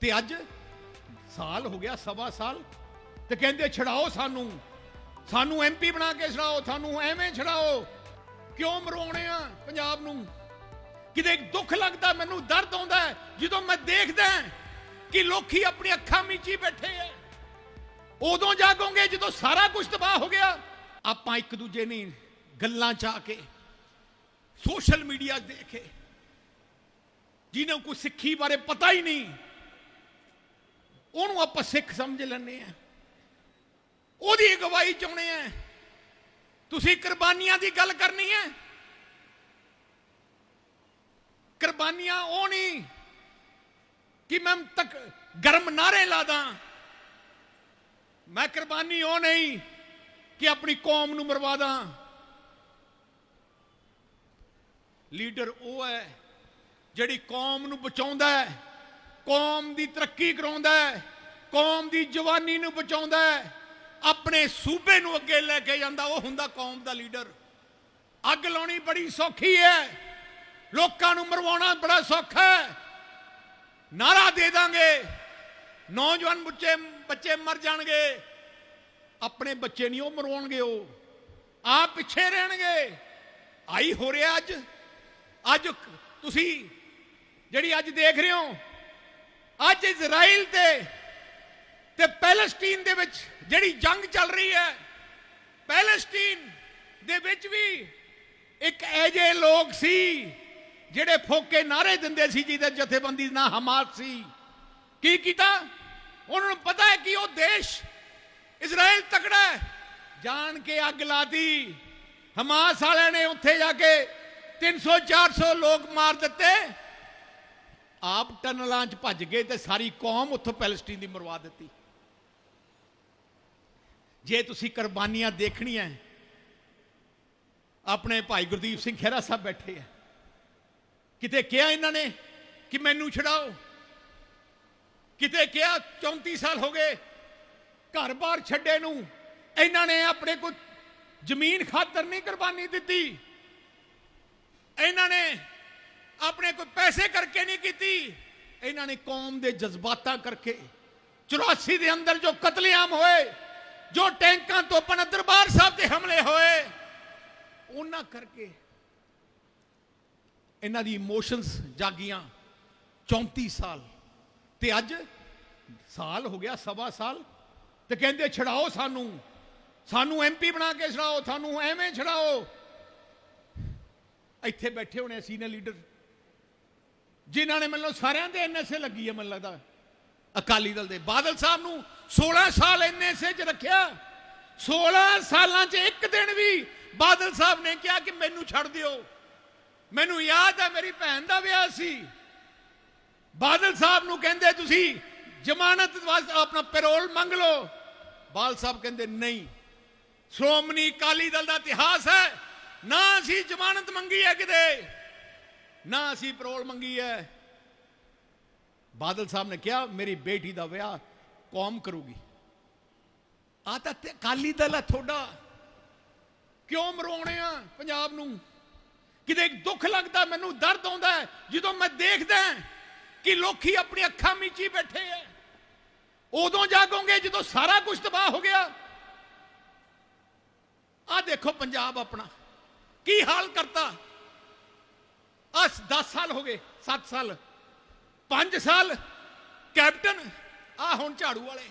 ਤੇ ਅੱਜ ਸਾਲ ਹੋ ਗਿਆ, ਸਵਾ ਸਾਲ, ਤੇ ਕਹਿੰਦੇ ਛਡਾਓ ਸਾਨੂੰ। ਸਾਨੂੰ ਐਮਪੀ ਬਣਾ ਕੇ ਛਡਾਓ, ਸਾਨੂੰ ਐਵੇਂ ਛਡਾਓ। ਕਿਉਂ ਮਰਵਾਉਣੇ ਆ ਪੰਜਾਬ ਨੂੰ? ਕਿਤੇ ਦੁੱਖ ਲੱਗਦਾ, ਮੈਨੂੰ ਦਰਦ ਆਉਂਦਾ ਜਦੋਂ ਮੈਂ ਦੇਖਦਾ ਕਿ ਲੋਕੀ ਆਪਣੀ ਅੱਖਾਂ ਮੀਚੀ ਬੈਠੇ ਆ। ਉਦੋਂ ਜਾਗੋਗੇ, ਜਦੋਂ ਸਾਰਾ ਕੁਝ ਤਬਾਹ ਹੋ ਗਿਆ। ਆਪਾਂ ਇੱਕ ਦੂਜੇ ਨੇ ਗੱਲਾਂ ਚ ਕੇ, ਸੋਸ਼ਲ ਮੀਡੀਆ ਦੇਖੇ। ਜਿਹਨਾਂ ਨੂੰ ਸਿੱਖੀ ਬਾਰੇ ਪਤਾ ਹੀ ਨਹੀਂ ਉਹਨੂੰ ਆਪਾਂ ਸਿੱਖ ਸਮਝ ਲੈਂਦੇ ਆ ਉਹਦੀ ਅਗਵਾਈ ਚਾਹੁੰਦੇ ਆ ਤੁਸੀਂ ਕੁਰਬਾਨੀਆਂ ਦੀ ਗੱਲ ਕਰਨੀ ਹੈ। ਕੁਰਬਾਨੀਆਂ ਉਹ ਨਹੀਂ ਕਿ ਮੈਂ ਤੱਕ ਗਰਮ ਨਾਰੇ ਲਾਦਾ ਮੈਂ ਕੁਰਬਾਨੀ ਉਹ ਨਹੀਂ ਕਿ ਆਪਣੀ ਕੌਮ ਨੂੰ ਮਰਵਾ ਦਾਂ। ਲੀਡਰ ਉਹ ਹੈ ਜਿਹੜੀ ਕੌਮ ਨੂੰ ਬਚਾਉਂਦਾ ਹੈ। ਕੌਮ ਦੀ ਤਰੱਕੀ ਕਰਾਉਂਦਾ ਹੈ, ਕੌਮ ਦੀ ਜਵਾਨੀ ਨੂੰ ਬਚਾਉਂਦਾ ਹੈ, ਆਪਣੇ ਸੂਬੇ ਨੂੰ ਅੱਗੇ ਲੈ ਕੇ ਜਾਂਦਾ, ਉਹ ਹੁੰਦਾ ਕੌਮ ਦਾ ਲੀਡਰ। ਅੱਗ ਲਾਉਣੀ ਬੜੀ ਸੌਖੀ ਹੈ, ਲੋਕਾਂ ਨੂੰ ਮਰਵਾਉਣਾ ਬੜਾ ਸੌਖਾ ਹੈ। ਨਾਰਾ ਦੇ ਦਾਂਗੇ, ਨੌਜਵਾਨ ਬੱਚੇ ਬੱਚੇ ਮਰ ਜਾਣਗੇ। ਆਪਣੇ ਬੱਚੇ ਨਹੀਂ, ਉਹ ਮਰਵਾਉਣਗੇ ਉਹ। ਆਪ ਪਿੱਛੇ ਰਹਿਣਗੇ। ਆਈ ਹੋ ਰਿਹਾ ਅੱਜ। ਅੱਜ ਤੁਸੀਂ ਜਿਹੜੀ ਅੱਜ ਦੇਖ ਰਹੇ ਹੋ ਅੱਜ ਇਜ਼ਰਾਈਲ ਤੇ ਤੇ ਪੈਲਸਟੀਨ ਦੇ ਵਿੱਚ ਜਿਹੜੀ ਜੰਗ ਚੱਲ ਰਹੀ ਹੈ, ਪੈਲਸਟੀਨ ਦੇ ਵਿੱਚ ਵੀ ਇੱਕ ਐਜੇ ਲੋਕ ਸੀ ਜਿਹੜੇ ਫੋਕੇ ਨਾਰੇ ਦਿੰਦੇ ਸੀ ਜਿਹਦੇ ਜਥੇਬੰਦੀ ਨਾ ਹਮਾਸ ਸੀ। ਕੀ ਕੀਤਾ? ਉਹਨਾਂ ਨੂੰ ਪਤਾ ਹੈ ਕਿ ਉਹ ਦੇਸ਼ ਇਜ਼ਰਾਈਲ ਤਕੜਾ ਹੈ। ਜਾਣ ਕੇ ਅੱਗ ਲਾਤੀ। ਹਮਾਸ ਵਾਲਿਆਂ ਨੇ ਉੱਥੇ ਜਾ ਕੇ 300 400 ਲੋਕ ਮਾਰ ਦਿੱਤੇ। ਆਪ ਟਨਲਾਂ 'ਚ ਭੱਜ ਗਏ ਤੇ ਸਾਰੀ ਕੌਮ ਉੱਥੋਂ ਪੈਲਸਟੀਨ ਦੀ ਮਰਵਾ ਦਿੱਤੀ। ਜੇ ਤੁਸੀਂ ਕੁਰਬਾਨੀਆਂ ਦੇਖਣੀਆਂ ਆਪਣੇ ਭਾਈ ਗੁਰਦੀਪ ਸਿੰਘ ਖਹਿਰਾ ਸਾਹਿਬ ਬੈਠੇ ਆ ਕਿਤੇ ਕਿਹਾ ਇਹਨਾਂ ਨੇ ਕਿ ਮੈਨੂੰ ਛਡਾਓ? ਕਿਤੇ ਕਿਹਾ 34 ਸਾਲ ਹੋ ਗਏ ਘਰ-ਬਾਰ ਛੱਡੇ ਨੂੰ, ਇਹਨਾਂ ਨੇ ਆਪਣੇ ਕੋ ਜ਼ਮੀਨ ਖਾਤਰ ਨਹੀਂ ਕੁਰਬਾਨੀ ਦਿੱਤੀ। ਇਹਨਾਂ ਨੇ ਆਪਣੇ ਕੋਈ ਪੈਸੇ ਕਰਕੇ ਨਹੀਂ ਕੀਤੀ। ਇਹਨਾਂ ਨੇ ਕੌਮ ਦੇ ਜਜ਼ਬਾਤਾਂ ਕਰਕੇ 84 ਦੇ ਅੰਦਰ ਜੋ ਕਤਲੇਆਮ ਹੋਏ, ਜੋ ਟੈਂਕਾਂ ਤੋਪਾਂ ਦਰਬਾਰ ਸਾਹਿਬ ਤੇ ਹਮਲੇ ਹੋਏ, ਉਹਨਾਂ ਕਰਕੇ ਇਹਨਾਂ ਦੀ ਇਮੋਸ਼ਨਸ ਜਾਗੀਆਂ 34 ਸਾਲ। ਤੇ ਅੱਜ ਸਾਲ ਹੋ ਗਿਆ, ਸਵਾ ਸਾਲ, ਤੇ ਕਹਿੰਦੇ ਛਡਾਓ ਸਾਨੂੰ। ਸਾਨੂੰ ਐਮਪੀ ਬਣਾ ਕੇ ਛਡਾਓ, ਸਾਨੂੰ ਐਵੇਂ ਛਡਾਓ। ਇੱਥੇ ਬੈਠੇ ਹੋਣੇ ਸੀਨੀਅਰ ਲੀਡਰ ਜਿਨ੍ਹਾਂ ਨੇ ਮੈਨੂੰ ਸਾਰਿਆਂ ਦੇ ਐਨਐਸਏ ਲੱਗੀ ਹੈ ਮੈਨੂੰ ਲੱਗਦਾ। ਅਕਾਲੀ ਦਲ ਦੇ। ਬਾਦਲ ਸਾਹਿਬ ਨੂੰ 16 ਸਾਲ ਐਨਐਸਏ 'ਚ ਰੱਖਿਆ। 16 ਸਾਲਾਂ 'ਚ ਇੱਕ ਦਿਨ ਵੀ ਬਾਦਲ ਸਾਹਿਬ ਨੇ ਕਿਹਾ ਕਿ ਮੈਨੂੰ ਛੱਡ ਦਿਓ। ਮੈਨੂੰ ਯਾਦ ਹੈ ਮੇਰੀ ਭੈਣ ਦਾ ਵਿਆਹ ਸੀ। ਬਾਦਲ ਸਾਹਿਬ ਨੂੰ ਕਹਿੰਦੇ, ਤੁਸੀਂ ਜ਼ਮਾਨਤ ਵਾਸਤੇ ਆਪਣਾ ਪੈਰੋਲ ਮੰਗ ਲਓ। ਬਾਲ ਸਾਹਿਬ ਕਹਿੰਦੇ, ਨਹੀਂ। ਸ਼੍ਰੋਮਣੀ ਅਕਾਲੀ ਦਲ ਦਾ ਇਤਿਹਾਸ ਹੈ। ਨਾ ਅਸੀਂ ਜ਼ਮਾਨਤ ਮੰਗੀ ਹੈ ਕਿਤੇ। ਨਾ ਅਸੀਂ ਪਰੋਲ ਮੰਗੀ ਹੈ। ਬਾਦਲ ਸਾਹਿਬ ਨੇ ਕਿਹਾ, ਮੇਰੀ ਬੇਟੀ ਦਾ ਵਿਆਹ ਕੌਮ ਕਰੂਗੀ। ਆ ਤਾਂ ਤੇ ਅਕਾਲੀ ਦਲ ਹੈ ਤੁਹਾਡਾ। ਕਿਉਂ ਮਰਵਾਉਣੇ ਆ ਪੰਜਾਬ ਨੂੰ? ਕਿਤੇ ਦੁੱਖ ਲੱਗਦਾ, ਮੈਨੂੰ ਦਰਦ ਆਉਂਦਾ ਜਦੋਂ ਮੈਂ ਦੇਖਦਾ ਕਿ ਲੋਕੀ ਆਪਣੀ ਅੱਖਾਂ ਮੀਚੀ ਬੈਠੇ ਆ। ਉਦੋਂ ਜਾਗੋਗੇ, ਜਦੋਂ ਸਾਰਾ ਕੁਝ ਤਬਾਹ ਹੋ ਗਿਆ। ਆ ਦੇਖੋ ਪੰਜਾਬ ਆਪਣਾ, ਕੀ ਹਾਲ ਕਰਤਾ। ਅਸ 10 ਸਾਲ ਹੋ ਗਏ 7 ਸਾਲ 5 ਸਾਲ ਕੈਪਟਨ ਆ ਹੁਣ ਝਾੜੂ ਵਾਲੇ।